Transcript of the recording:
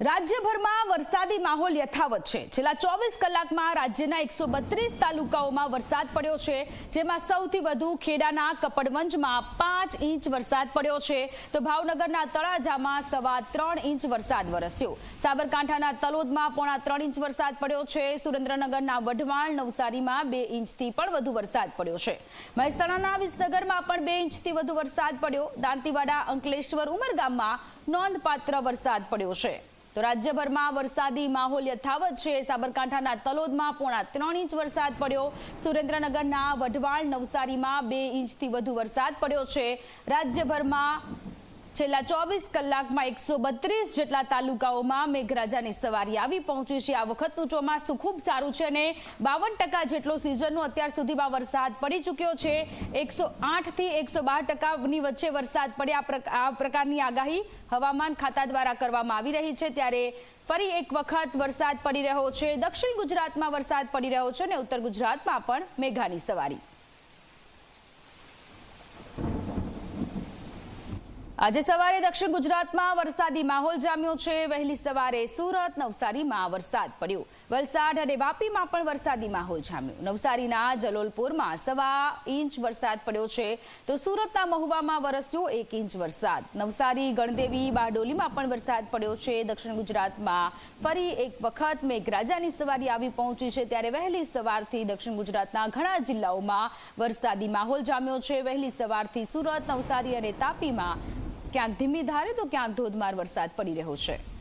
રાજ્યભરમાં વરસાદી માહોલ યથાવત છે. છેલ્લા ચોવીસ કલાકમાં રાજ્યના એકસો બત્રીસ તાલુકાઓમાં વરસાદ પડ્યો છે, જેમાં સૌથી વધુ ખેડાના કપડવંજમાં પાંચ ઇંચ વરસાદ પડ્યો છે. તો ભાવનગરના તળાજામાં સવા ત્રણ ઇંચ વરસાદ વરસ્યો. સાબરકાંઠાના તલોદમાં પોણા ત્રણ ઇંચ વરસાદ પડ્યો છે. સુરેન્દ્રનગરના વઢવાણ નવસારીમાં બે ઇંચથી પણ વધુ વરસાદ પડ્યો છે. મહેસાણાના વિસનગરમાં પણ બે ઇંચથી વધુ વરસાદ પડ્યો. દાંતીવાડા અંકલેશ્વર ઉમરગામમાં નોંધપાત્ર વરસાદ પડ્યો છે. તો રાજ્યભરમાં વરસાદી માહોલ યથાવત છે. સાબરકાંઠાના તલોદમાં પોણા ત્રણ ઇંચ વરસાદ પડ્યો. સુરેન્દ્રનગરના વઢવાણ નવસારીમાં બે ઇંચથી વધુ વરસાદ પડ્યો છે. રાજ્યભરમાં છેલ્લા ચોવીસ કલાકમાં એકસો બત્રીસ જેટલા તાલુકાઓમાં મેઘરાજાની સવારી આવી પહોંચી છે. આ વખતનું ચોમાસું ખૂબ સારું છે અને બાવન ટકા જેટલો સિઝનનો અત્યાર સુધીમાં વરસાદ પડી ચૂક્યો છે. એકસો આઠથી એકસો બાર ટકાની વચ્ચે વરસાદ પડે આ પ્રક- આ પ્રકારની આગાહી હવામાન ખાતા દ્વારા કરવામાં આવી રહી છે. ત્યારે ફરી એક વખત વરસાદ પડી રહ્યો છે. દક્ષિણ ગુજરાતમાં વરસાદ પડી રહ્યો છે અને ઉત્તર ગુજરાતમાં પણ મેઘાની સવારી. આજે સવારે દક્ષિણ ગુજરાતમાં વરસાદી માહોલ જામ્યો છે. વહેલી સવારે સુરત, નવસારીમાં વરસાદ પડ્યો. વલસાડ અને વાપીમાં પણ વરસાદી માહોલ જામ્યો. નવસારીના જલોલપુરમાં સવા ઇંચ વરસાદ પડ્યો છે. તો સુરતના મહુવામાં વરસ્યો એક ઇંચ વરસાદ. નવસારી, ગણદેવી, બારડોલીમાં પણ વરસાદ પડ્યો છે. દક્ષિણ ગુજરાતમાં ફરી એક વખત મેઘરાજાની સવારી આવી પહોંચી છે. ત્યારે વહેલી સવારથી દક્ષિણ ગુજરાતના ઘણા જિલ્લાઓમાં વરસાદી માહોલ જામ્યો છે. વહેલી સવારથી સુરત, નવસારી અને તાપીમાં ક્યાંક ધીમી ધારે તો ક્યાંક ધોધમાર વરસાદ પડી રહ્યો છે.